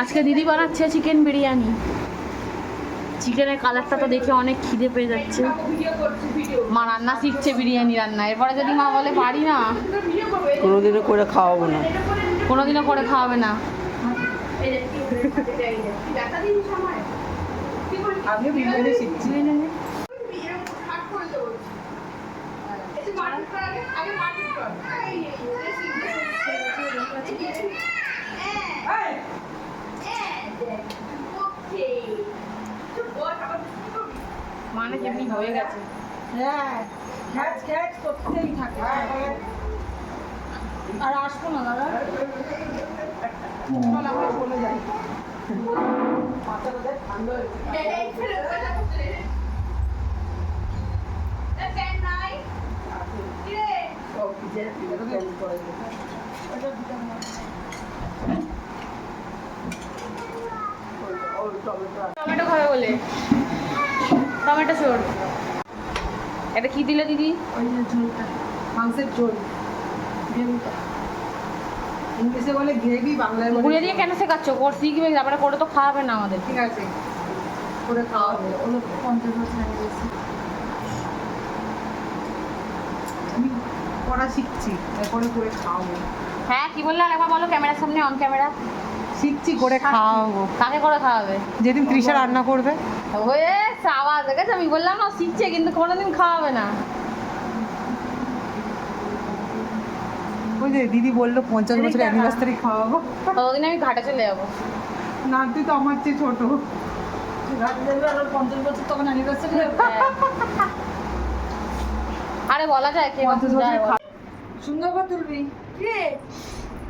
আজকে দিদি বানাচ্ছে চিকেন বিরিয়ানি চিকেনের কালারটা তো দেখে অনেক খিদে পেয়ে যাচ্ছে মা রান্না শিখছে বিরিয়ানি রান্না এরপরে যদি মা বলে পারি না কোনোদিনও করে খাওয়াবো না কোনোদিনও করে খাওয়াবে না আমিও বিরিয়ানি শিখছি মানে যেমনি হয়ে গেছে হ্যাঁ খ্যাচ খ্যাচ করতেই থাকে আর আসব না দাদা আমরা চলে যাই মাথাটা দেখ ঠান্ডা হয়েছে সব ভিজে ভিজে জল করে দেবে। ওই টমেটো। খাবে বলে। টমেটো চোর এটা কি দিলে দিদি? ওই যে ঝোলটা মাংসের ঝোল। গ্রেভিটা। ইংলিশে বলে গ্রেভি বাংলায় বলে গুঁড়িয়ে দিয়ে কেন শেখাচ্ছ? কোর্স শিখবে তারপরে করে তো খাওয়াবে না আমাদের। ঠিক আছে। করে খাওয়া হবে ওগুলো পঞ্চাশ বছর আমি করা শিখছি তারপরে করে খাওয়াবো। হ্যাঁ কি বললে আরেকবার বলো ক্যামেরার সামনে অন ক্যামেরা শিখছি করে খাওয়াবো। কাকে করে খাওয়াবে? যেদিন তৃষা রান্না করবে। হয়ে আওয়াজ দেখেছ আমি বললাম না শিখছে কিন্তু কোনোদিন খাওয়াবে না। ওই যে দিদি বলল পঞ্চাশ বছর অ্যানিভার্সারি খাওয়াবো। ততদিন আমি ঘাটে চলে যাব। না তুই তো আমার চেয়ে ছোট। পঞ্চাশ বছর তখন অ্যানিভার্সারি আরে বলা যায় কে। সুন্দর করে তুলবি।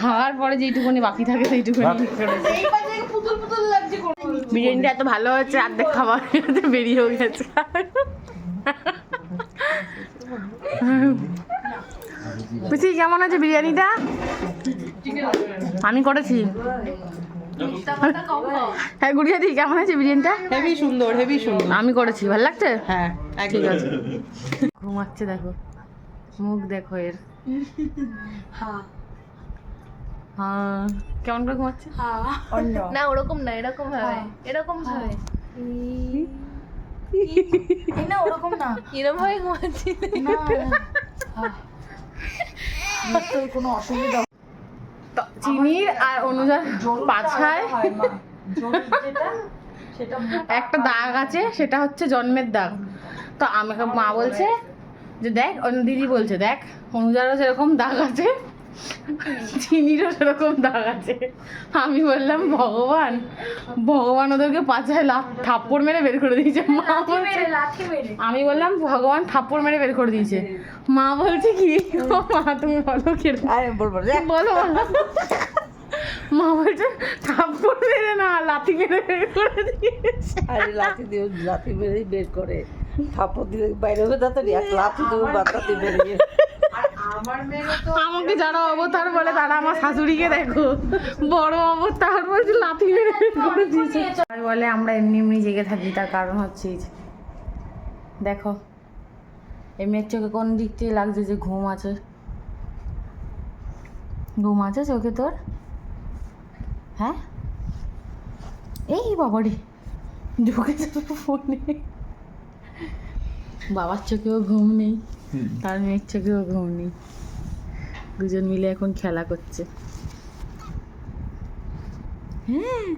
খাওয়ার পরে যেইটুকুনি বাকি থাকে সেইটুকুনি। বিরিয়ানিটা এত ভালো হয়েছে অর্ধেক খাবার বেরিয়েও গেছে। পিসি কেমন আছে বিরিয়ানিটা? আমি করেছি। হ্যাঁ গুড়িয়া দি কেমন আছে বিরিয়ানিটা? হেভি সুন্দর হেভি সুন্দর। আমি করেছি ভালো লাগছে? হ্যাঁ ঠিক আছে। ঘুমাচ্ছে দেখো। মুখ দেখো এর। হ্যাঁ। কেমন করে ঘুমাচ্ছে? না ওরকম না এরকম ভাবে এরকম ভাবে। না ওরকম না। এরকম ভাবে ঘুমাচ্ছি? কোনো অসুবিধা তো চিনির আর অনুযার পাছায় একটা দাগ আছে সেটা হচ্ছে জন্মের দাগ। তো আমাকে মা বলছে যে দেখ অন্য দিদি বলছে দেখ অনুজারও সেরকম দাগ আছে। চিনিরও সেরকম দাগ আছে। আমি বললাম ভগবান ভগবান ওদেরকে পাছায় থাপ্পড় মেরে বের করে দিয়েছে। মা বলছে লাঠি মেরে। আমি বললাম ভগবান থাপ্পড় মেরে বের করে দিয়েছে। মা বলছে কি? মা তুমি বলো কীরকম বলো বলো। মা বলছে থাপ্পড় মেরে না লাথি মেরে বের করে দিয়েছে। আরে লাঠি দিয়ে লাঠি মেরেই বের করে। থাপড় দিলে বাইরে হয়ে তাড়াতাড়ি এক লাঠি দিয়ে বাচ্চাতে বেরিয়ে। আমাকে যারা অবতার বলে তারা আমার শাশুড়িকে দেখো। বড় অবতার বলছে লাথি মেরে আর বলে আমরা এমনি এমনি জেগে থাকি তার কারণ হচ্ছে দেখো এই মেয়ের চোখে কোন দিক থেকে লাগছে যে ঘুম আছে? ঘুম আছে চোখে তোর? হ্যাঁ? এই বাবারি ঢুকেছে তো ফোনে। বাবার চোখেও ঘুম নেই তার মেয়ের চোখেও ঘুম নেই। দুজন মিলে এখন খেলা করছে। হ্যাঁ।